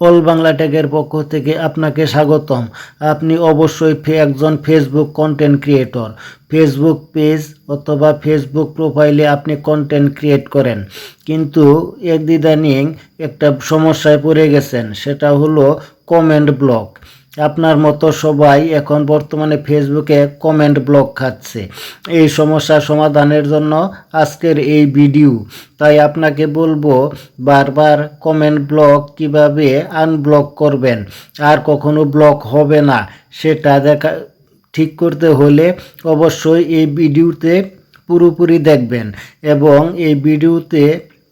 All Bangla ট্যাগের পক্ষ থেকে আপনাকে স্বাগতম। আপনি অবশ্যই একজন Facebook content creator Facebook page অথবা ফেসবুক প্রোফাইলে আপনি কন্টেন্ট ক্রিয়েট করেন। কিন্তু একদিদানিং একটা সমস্যায় পড়ে গেছেন, সেটা হলো কমেন্ট ব্লক আপনার মতো সবাই এখন বর্তমানে ফেসবুকে কমেন্ট ব্লক খাচ্ছে। এই সমস্যার সমাধানের জন্য আজকের এই ভিডিও তাই আপনাকে বলব, বারবার কমেন্ট ব্লক কীভাবে আনব্লক করবেন? আর কখনো ব্লক হবে না। সেটা দেখা, ঠিক করতে হলে অবশ্যই এই ভিডিওতে পুরোপুরি দেখবেন। এবং এই ভিডিওতে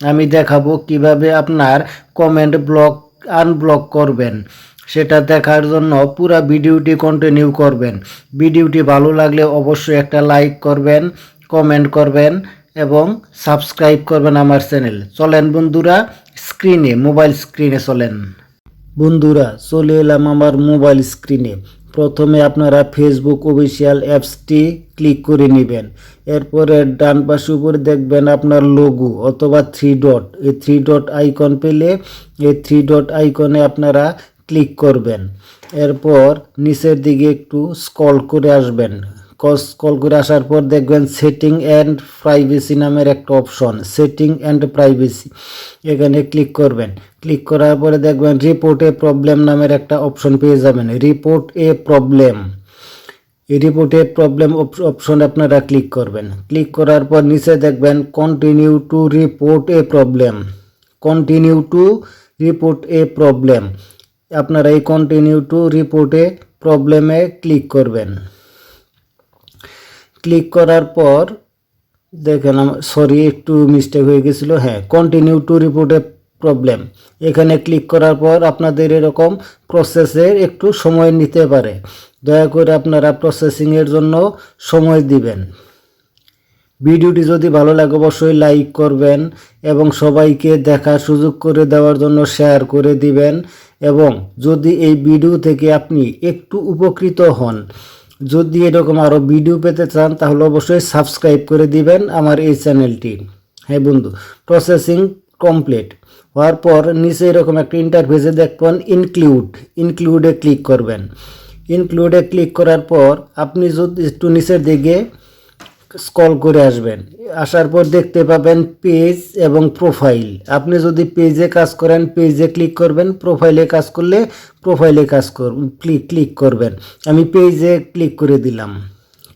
আমি দেখাবো কীভাবে আপনার কমেন্ট ব্লক আনব্লক করবেন। সেটা দেখার জন্য পুরো ভিডিওটি কন্টিনিউ করবেন। ভিডিওটি ভালো লাগলে অবশ্যই একটা লাইক করবেন কমেন্ট করবেন এবং সাবস্ক্রাইব করবেন আমার চ্যানেল চলেন বন্ধুরা স্ক্রিনে মোবাইল স্ক্রিনে চলেন। বন্ধুরা, চলে এলাম আমার মোবাইল স্ক্রিনে প্রথমে আপনারা ফেসবুক অফিসিয়াল অ্যাপসটি ক্লিক করে নেবেন। এরপরে ডান পাশে উপরে দেখবেন আপনার লোগো অথবা থ্রি ডট এই থ্রি ডট আইকন পেলে এই থ্রি ডট আইকনে আপনারা ক্লিক করবেন। এরপর নিচের দিকে একটু স্ক্রল করে আসবেন। স্ক্রল করে আসার পর দেখবেন সেটিং অ্যান্ড প্রাইভেসি নামের একটা অপশন সেটিং অ্যান্ড প্রাইভেসি এখানে ক্লিক করবেন। ক্লিক করার পরে দেখবেন রিপোর্ট প্রবলেম নামের একটা অপশন পেয়ে যাবেন। রিপোর্ট এ প্রবলেম রিপোর্টে প্রবলেম অপশন আপনারা ক্লিক করবেন। ক্লিক করার পর নিচে দেখবেন continue to report a problem continue to report a problem আপনারা এই কন্টিনিউ টু রিপোর্টে প্রবলেমে ক্লিক করবেন। ক্লিক করার পর দেখেন সরি একটু মিস্টেক হয়ে গেছিল। হ্যাঁ কন্টিনিউ টু রিপোর্টে প্রবলেম এখানে ক্লিক করার পর আপনাদের এরকম প্রসেসের একটু সময় নিতে পারে। দয়া করে আপনারা প্রসেসিংয়ের জন্য সময় দিবেন। ভিডিওটি যদি ভালো লাগে, অবশ্যই লাইক করবেন এবং সবাইকে দেখার সুযোগ করে দেওয়ার জন্য শেয়ার করে দিবেন। এবং যদি এই ভিডিও থেকে আপনি একটু উপকৃত হন, যদি এরকম আরও ভিডিও পেতে চান, তাহলে অবশ্যই সাবস্ক্রাইব করে দিবেন আমার এই চ্যানেলটি। হ্যাঁ বন্ধু প্রসেসিং কমপ্লিট হওয়ার পর নিচে এরকম একটা ইন্টারফেসে দেখবেন ইনক্লুড ইনক্লুডে ক্লিক করবেন। ইনক্লুডে ক্লিক করার পর আপনি যদি একটু নিচের দিকে স্কল করে আসবেন। আসার পর দেখতে পাবেন পেজ এবং প্রোফাইল আপনি যদি পেজে কাজ করেন পেজে ক্লিক করবেন। প্রোফাইলে কাজ করলে প্রোফাইলে কাজ কর ক্লিক ক্লিক করবেন। আমি পেজে ক্লিক করে দিলাম।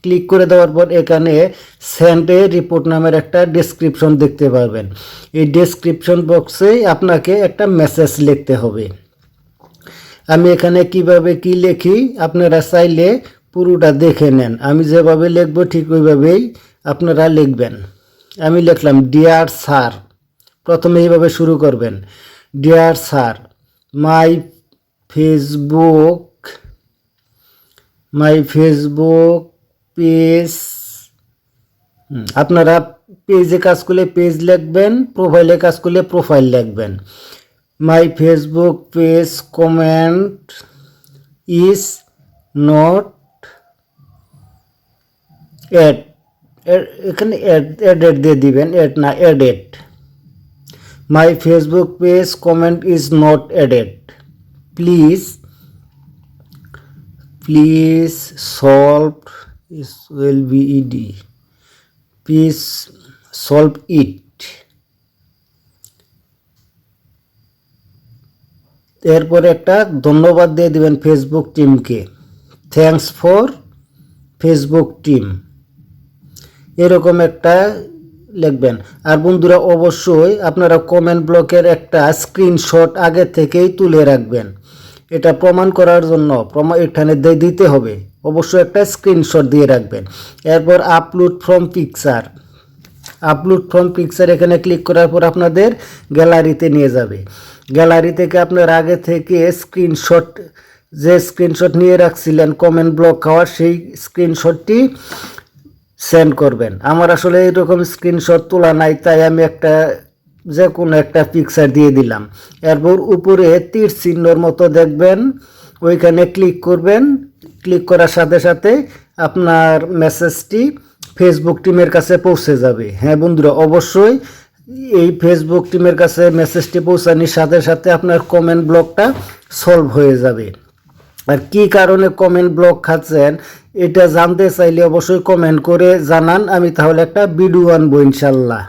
ক্লিক করে দেওয়ার পর এখানে সেন্ডে রিপোর্ট নামের একটা ডেসক্রিপশন দেখতে পাবেন। এই ডেসক্রিপশন বক্সে আপনাকে একটা মেসেজ লিখতে হবে। আমি এখানে কীভাবে কি লিখি? আপনারা চাইলে পুরোটা দেখে নেন। আমি যেভাবে লিখব ঠিক ওইভাবেই আপনারা লিখবেন। আমি লিখলাম ডিয়ার স্যার প্রথমে এইভাবে শুরু করবেন। Dear sir my Facebook my Facebook page আপনারা পেজে কাজ করলে পেজ লিখবেন প্রোফাইলে কাজ করলে প্রোফাইল লিখবেন। My Facebook page comment is not add এখানে অ্যাডেড দিয়ে দিবেন অ্যাড না added my Facebook page comment is not added please please solve is will be ED please solve it এরপরে একটা ধন্যবাদ দিয়ে দিবেন ফেসবুক টিমকে থ্যাংকস ফর ফেসবুক টিম এরকম একটা লিখবেন। আর বন্ধুরা, অবশ্যই আপনারা কমেন্ট ব্লকের একটা স্ক্রিনশট আগে থেকেই তুলে রাখবেন। এটা প্রমাণ করার জন্য প্রমাণ এখানে দিতে হবে। অবশ্যই একটা স্ক্রিনশট দিয়ে রাখবেন। এরপর upload from picture upload from picture এখানে ক্লিক করার পর আপনাদের গ্যালারিতে নিয়ে যাবে। গ্যালারি থেকে আপনার আগে থেকে স্ক্রিনশট যে স্ক্রিনশট নিয়ে রাখছিলেন কমেন্ট ব্লক খাওয়ার সেই স্ক্রিনশটটি সেন্ড করবেন। আমার আসলে এরকম স্ক্রিনশট তোলা নাই, তাই আমি একটা যে কোনো একটা পিকচার দিয়ে দিলাম। এরপর উপরে তীর চিহ্নর মতো দেখবেন, ওইখানে ক্লিক করবেন। ক্লিক করার সাথে সাথে আপনার মেসেজটি ফেসবুক টিমের কাছে পৌঁছে যাবে। হ্যাঁ বন্ধুরা, অবশ্যই এই ফেসবুক টিমের কাছে মেসেজটি পৌঁছানোর সাথে সাথে আপনার কমেন্ট ব্লকটা সলভ হয়ে যাবে। আর কি কারণে কমেন্ট ব্লক খাচ্ছেন, এটা জানতে চাইলে অবশ্যই কমেন্ট করে জানান, আমি তাহলে একটা ভিডিও আনব ইনশাল্লাহ।